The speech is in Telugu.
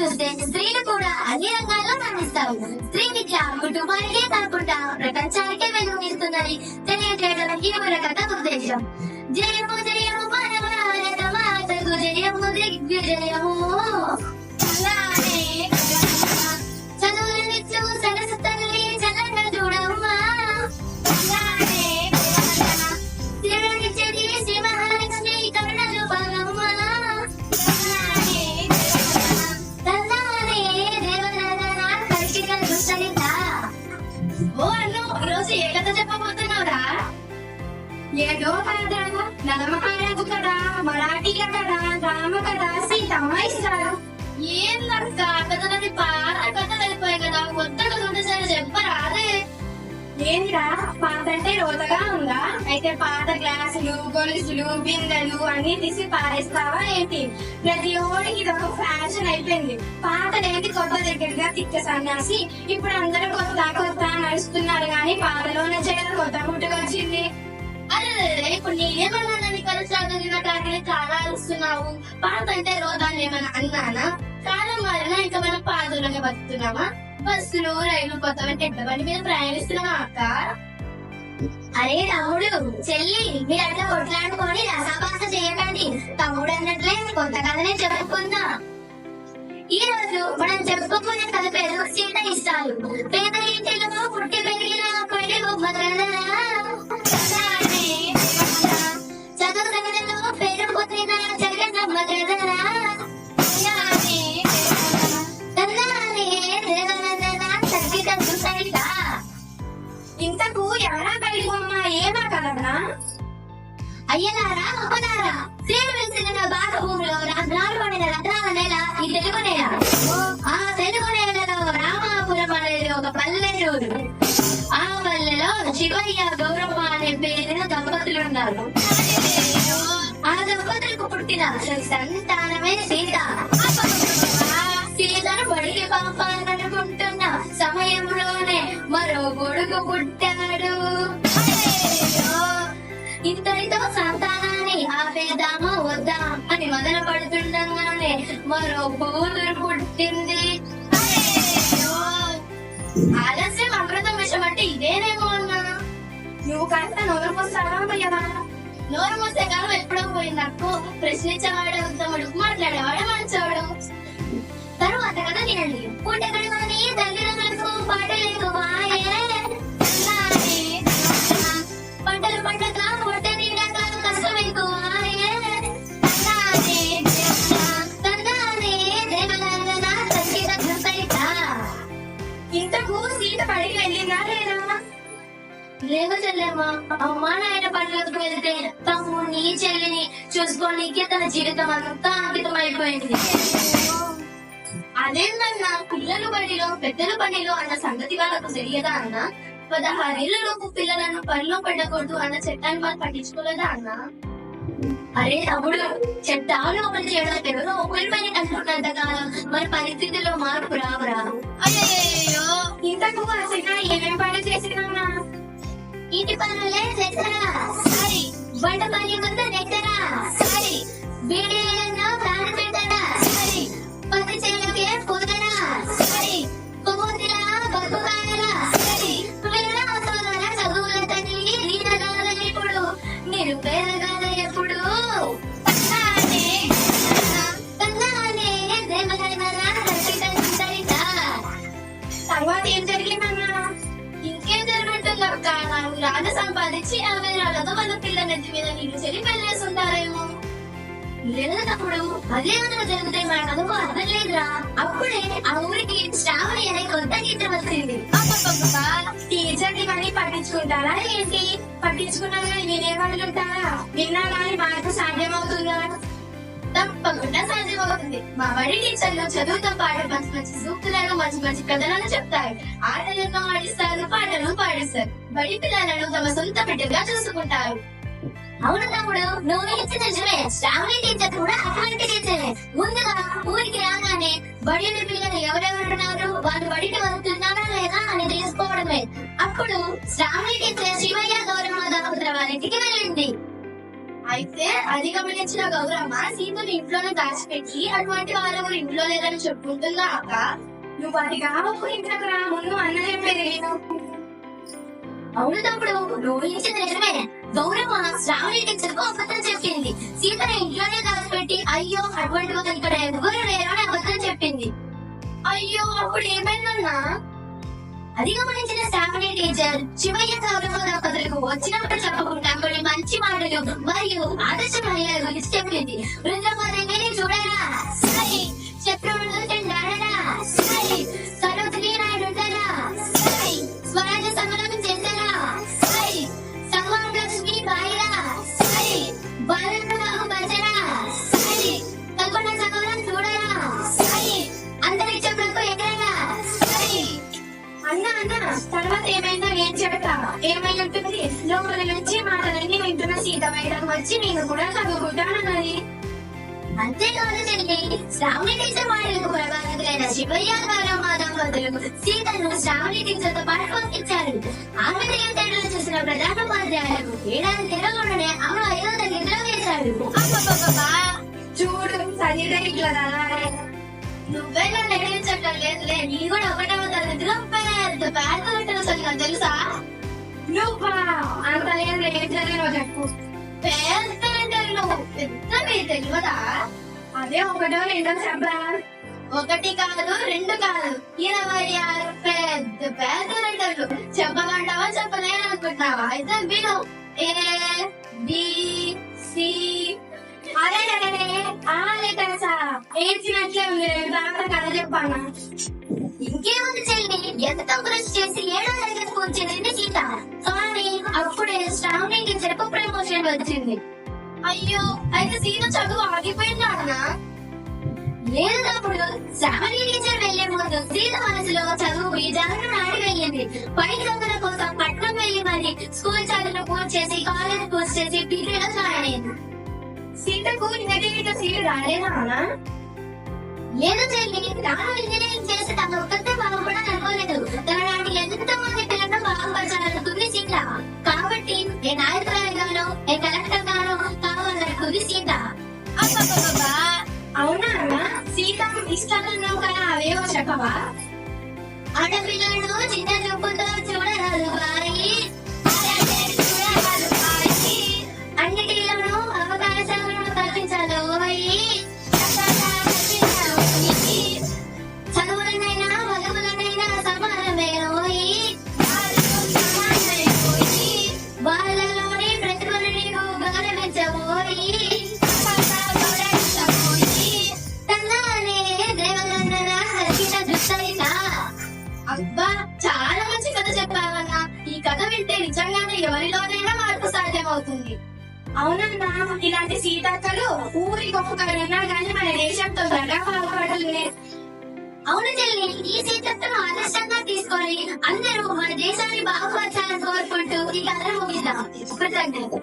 చూస్తే స్త్రీలు కూడా అన్ని రంగాల్లో రాణిస్తారు స్త్రీ విద్య కుటుంబానికే కాకుండా ప్రపంచానికే వెలుగునిస్తుందని తెలియజేయడం ఈ కథ ఉద్దేశం. జయము జయము మన మాతకు జయము దిగ్విజయము. ఏందిరా? పాత అంటే రోతగా ఉందా? అయితే పాత గ్లాసులు గొలుసులు బిందెలు అన్ని తీసి పారేస్తావా ఏంటి? ప్రతి ఓడికి ఇదొక ఫ్యాషన్ అయిపోయింది. పాత ఏంటి కొత్త దగ్గరగా తిక్క సన్నాసి ఇప్పుడు అందరూ కొత్త కొత్త నడుస్తున్నారు కానీ పాతలోనే చేయడం కొత్త పుట్టుకొచ్చింది. అరే ఇప్పుడు నేనేమన్నా నన్ను కలిసి చదివినట్టు చాలా అరుస్తున్నావు? పాత అంటే రోదాన్ని ఏమైనా అన్నానా? కాలం మారినా ఇంకా మనం పాదులోనే బతుకుతున్నామా? బస్సులు రైలు కొత్త ఎడ్ల బండి మీద ప్రయాణిస్తున్నాం అక్క. అరే తమ్ముడు చెల్లి మీరు అట్లా కొట్లాడుకొని రసాపాస చేయకండి తమ్ముడు అన్నట్లే కొత్త కథనే చెప్పుకుందా? ఈ రోజు మనం చెప్పుకునే కథ పేరు సీత ఇష్టాలు. పేద ఇంటిలో పుట్టి పెరిగిన పెళ్ళి బొమ్మ చదువు సంగతిలో పేరు పొందిన జగదమ్మ కదా అయ్యలారా అమ్మలారా స్త్రీలు వెలిసిన భారత భూమిలో రత్నాలు పడిన రత్నాల నేల ఈ తెలుగు నేల. ఆ తెలుగు నేలలో రామాపురం అనేది ఒక పల్లెటూరు ఆ పల్లెలో శివయ్య గౌరమ్మ అనే పేరున దంపతులు ఉన్నారు ఆ దంపతులకు పుట్టిన సంతానమే సీత. సీతను బడికి పంపాలనుకుంటున్న సమయంలోనే మరో కొడుకు పుట్టి పడుతుండగానే మరో కూతురు పుట్టింది. ఆలస్యం అమృతం విషయం అంటే ఇదేనేమో అన్నా? నువ్వు కాస్త నోరు పోస్తావా భయ్యవా నోరు మూస్తే కాలం ఎప్పుడో పోయింది నాకు ప్రశ్నించేవాడు ఉత్తముడు మాట్లాడేవాడు మంచోడు. తరువాత కదా వినండి పుట్టగడమని తల్లిదండ్రులకు పాట లేదు చెల్లెమ్మ అమ్మా నాయన పండుగకు వెళ్తే తమ్ముడిని చెల్లిని చూసుకోనికి తన జీవితం అంతా అంకితం అయిపోయింది అదేందన్నా పిల్లలు బడిలో పెద్దల పనిలో అన్న సంగతి వాళ్ళకు తెలియదా అన్న? పదహారేళ్ళలోపు పిల్లలను పనిలో పడకూడదు అన్న చట్టాన్ని వాళ్ళు పట్టించుకోలేదా అన్న? అరే తమ్ముడు చట్టాలు అమలు చేయడం ఎవరో ఒకరి పని అనుకున్నంత కాలం మన పరిస్థితుల్లో మార్పు రావు రావు అయ్యో ఇంతకు అసలు ఏమేం పని చేసినా ఇంటి పనులే నెత్తరా సారీ బండ పని ముందు నెత్తరా సారీ బీడీలను ప్రాణం పెట్టరా? సరి పత్తి చేలకే పూదరా సరి కొవ్వొత్తిలా బతుకాయరా సరి వీరాసోదర చదువుల తల్లి దీనగాల ఇప్పుడు నిరుపేదగాల ఎప్పుడు? నాకు సంపాదించి యాభై రాళ్ళతో వాళ్ళ పిల్ల నెత్తి మీద నీళ్ళు చెల్లి పెళ్ళేస్తుంటారేమో లేదు తప్పుడు అదే మనకు జరుగుతాయి మనకు అనుకో అర్థం లేదురా అప్పుడే ఆ ఊరికి శ్రావణి అనే కొత్త గీతం వచ్చింది. అబ్బబ్బబ్బబ్బా, టీచర్ ఇవన్నీ పట్టించుకుంటారా ఏంటి? పట్టించుకున్నా కానీ వినేవాళ్ళు ఉంటారా? విన్నా కానీ మార్పు సాధ్యమవుతుంది మా బడి టీచర్లు చదువుతో పాటు మంచి మంచి సూక్తులను మంచి మంచి కథలను చెప్తారు. ఆటలను ఆడిస్తారు పాటలను పాడిస్తారు. బడి పిల్లలను తమ సొంత బిడ్డగా చూసుకుంటారు. అవును తమ్ముడు నువ్వు ఇచ్చిన నిజమే. శ్రావణి టీచర్ కూడా అటువంటి టీచరే. ముందుగా ఊరికి రాగానే బడి పిల్లలు ఎవరెవరున్నారు? వాళ్ళు బడికి వస్తున్నారా లేదా అని తెలుసుకోవడమే. అప్పుడు శ్రావణి అయితే అది గమనించిన గౌరమ్మ సీతను ఇంట్లోనే దాచిపెట్టి అటువంటి వాళ్ళు ఇంట్లో లేదని చెప్పుకుంటుందా అక్క? నువ్వు అది కావకు ఇంట్లోకి రా ముందు అన్న చెప్పేది నేను అవును తప్పుడు నువ్వు ఇచ్చింది నిజమే. గౌరమ్మ శ్రావణికి టీచర్కు అబద్ధం చెప్పింది. సీతను ఇంట్లోనే దాచిపెట్టి అయ్యో అటువంటి వాళ్ళు ఇక్కడ ఎవరు లేరు అని అబద్ధం చెప్పింది. అయ్యో అప్పుడు ఏమైందన్నా? అధిగమనించిన గమనించిన టీచర్ శివయ్య గౌరవ దంపతులకు వచ్చినప్పుడు చెప్పకుండా కొన్ని మంచి మాటలు మరియు ఆదర్శమైన గురించి చెప్పింది. బృందం చూడరా? సరే శత్రువులు తర్వాత ఏమైందో నేను చెబుతా ఏమైనట్టుంది లోపల నుంచి మాటలన్నీ వింటున్న సీత బయటకు వచ్చి నేను కూడా చదువుకుంటానన్నది. అంతేకాదు చెల్లి శ్రావణి టీచర్ మాటలకు ప్రభావితులైన శివయ్య గారు దంపతులు సీతను శ్రావణి టీచర్తో పాటు పంపించారు ఆమె తెలివితేటలు చూసిన ప్రధాన ఉపాధ్యాయులకు ఏడాది తిరగకుండానే ఆమె ఐదో తరగతిలో వేశారు చూడు సంగీత ఇట్లా నువ్వే నన్ను ఎదిరించటం నీ కూడా ఒకటవ తరగతిలో పెట్టిన తెలుసా? నువ్వా? అంత ఏం చదివినో చెప్పు. పెద్ద నువ్వు పెద్ద మీరు తెలియదా? అదే ఒకటో రెండో చెప్పరా ఒకటి కాదు రెండు కాదు. ఇరవై ఆరు పెద్ద పెద్ద లెటర్లు చెప్పమంటావా చెప్పలేను అనుకుంటున్నావా? అయితే విను. A B C. అరే అరే ఆ లెటర్సా ఏడ్చినట్లే ఉంది. రాత్రి కథ చెప్పాను? ఇంకేముంది చెల్లి? ఎంతో కృషి చేసి ఏడో తరగతి కూర్చుంది సీత కానీ అప్పుడే శ్రావణి టీచర్కు ప్రమోషన్ వచ్చింది. అయ్యో అయితే సీత చదువు ఆగిపోయింది అన్న లేదు తప్పుడు శ్రావణి టీచర్ వెళ్ళే ముందు సీత మనసులో చదువు బీజాలను నాటి వెళ్ళింది పై చదువుల కోసం పట్నం వెళ్ళి మరి స్కూల్ చదువులు పూర్తి చేసి కాలేజ్ పూర్తి చేసి డిగ్రీలో జాయిన్ అయింది సీతకు ఇంజనీరింగ్ సీట్ రాలేదా లేదు ఇంజనీరింగ్ చేసి తన ఒక్కతే బాగుపడని అనుకోలేదు తన నాటి ఎంతో మంది పిల్లలను బాగుపరచాలనుకుంది సీత కాబట్టి ఏ నాయకురాలుగానో ఏ కలెక్టర్ గానో కావాలనుకుంది సీత. అవునా అన్న? సీత ఇష్టాలన్నావు కదా అవేవో చెప్పవా? ఆడపిల్లను చిన్న చూపుతో చూడరాదు బాయి. చూడరాదు బాయి అన్నిటిలోనూ అవకాశాలను కల్పించాలి ఓయి అబ్బా చాలా మంచి కథ చెప్పావన్నా. ఈ కథ వింటే నిజంగానే ఎవరిలోనైనా మార్పు సాధ్యమవుతుంది. అవునన్నా ఇలాంటి సీతాకలు ఊరి ఒక్కొక్కరున్నా గానీ మన దేశం తొందరగా బాగుపడలే అవును చెల్లి ఈ సీతత్వం ఆదర్శంగా తీసుకొని అందరూ మన దేశాన్ని బాగుపరచాలని కోరుకుంటూ ఈ కథ ముగిద్దాం. కృతజ్ఞత